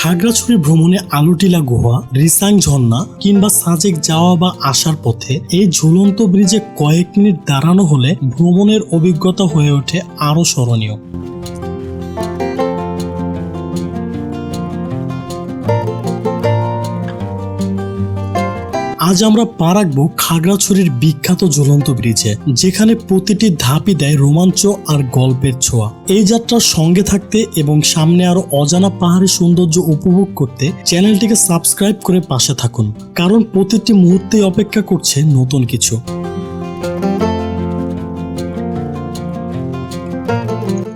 খাগড়াছড়ি ভ্রমণে আলুটিলা গুহা, রিসাং ঝর্ণা কিংবা সাজেক যাওয়া বা আসার পথে এই ঝুলন্ত ব্রিজে কয়েক মিনিট দাঁড়ানো হলে ভ্রমণের অভিজ্ঞতা হয়ে ওঠে আরও স্মরণীয়। আজ আমরা পা রাখব খাগড়াছড়ির বিখ্যাত ঝুলন্ত ব্রিজে, যেখানে প্রতিটি ধাপই দেয় রোমাঞ্চ আর গল্পের ছোঁয়া। এই যাত্রার সঙ্গে থাকতে এবং সামনে আরও অজানা পাহাড়ি সৌন্দর্য উপভোগ করতে চ্যানেলটিকে সাবস্ক্রাইব করে পাশে থাকুন, কারণ প্রতিটি মুহূর্তেই অপেক্ষা করছে নতুন কিছু।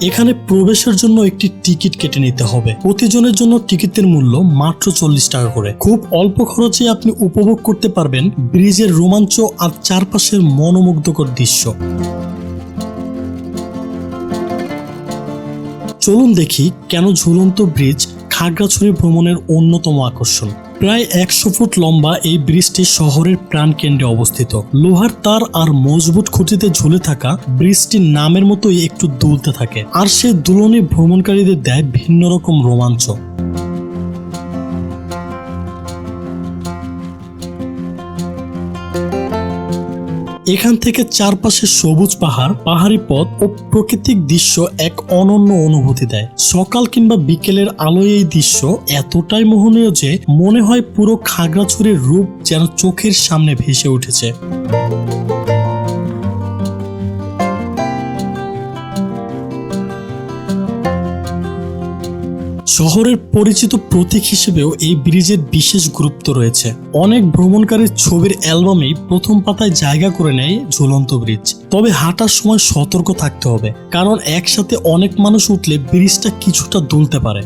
এখানে প্রবেশের জন্য একটি টিকিট কেটে নিতে হবে। প্রতিজনের জন্য টিকিটের মূল্য মাত্র চল্লিশ টাকা করে। খুব অল্প খরচে আপনি উপভোগ করতে পারবেন ব্রিজের রোমাঞ্চ আর চারপাশের মনোমুগ্ধকর দৃশ্য। চলুন দেখি কেন ঝুলন্ত ব্রিজ খাগড়াছড়ি ভ্রমণের অন্যতম আকর্ষণ। প্রায় একশো ফুট লম্বা এই ব্রিজটি শহরের প্রাণকেন্দ্রে অবস্থিত। লোহার তার আর মজবুত খুঁটিতে ঝুলে থাকা ব্রিজটির নামের মতোই একটু দুলতে থাকে। আর সেই দুলনে ভ্রমণকারীদের দেয় ভিন্ন রকম রোমাঞ্চ। এখান থেকে চারপাশে সবুজ পাহাড়, পাহাড়ি পথ ও প্রাকৃতিক দৃশ্য এক অনন্য অনুভূতি দেয়। সকাল কিংবা বিকেলের আলোয় এই দৃশ্য এতটাই মোহনীয় যে মনে হয় পুরো খাগড়াছড়ির রূপ যেন চোখের সামনে ভেসে উঠেছে। শহরের পরিচিত প্রতীক হিসেবেও এই ব্রিজের বিশেষ গুরুত্ব রয়েছে। অনেক ভ্রমণকারীর ছবির অ্যালবামেই প্রথম পাতায় জায়গা করে নেয় ঝুলন্ত ব্রিজ। তবে হাঁটার সময় সতর্ক থাকতে হবে, কারণ একসাথে অনেক মানুষ উঠলে ব্রিজটা কিছুটা দুলতে পারে।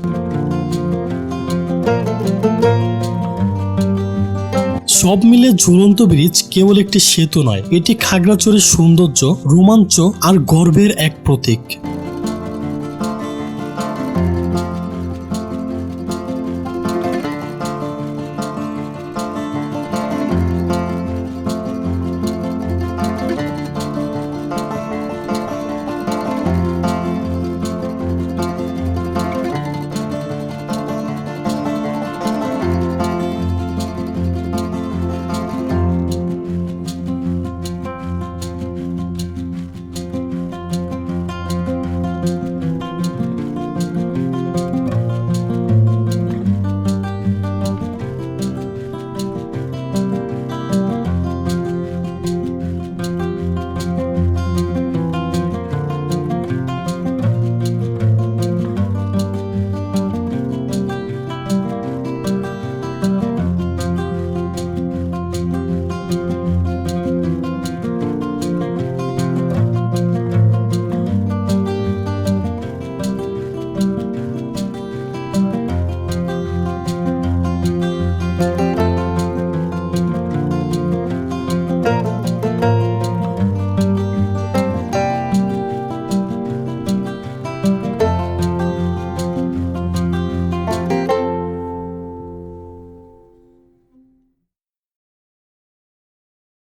সব মিলে ঝুলন্ত ব্রিজ কেবল একটি সেতু নয়, এটি খাগড়াছড়ির সৌন্দর্য, রোমাঞ্চ আর গর্বের এক প্রতীক।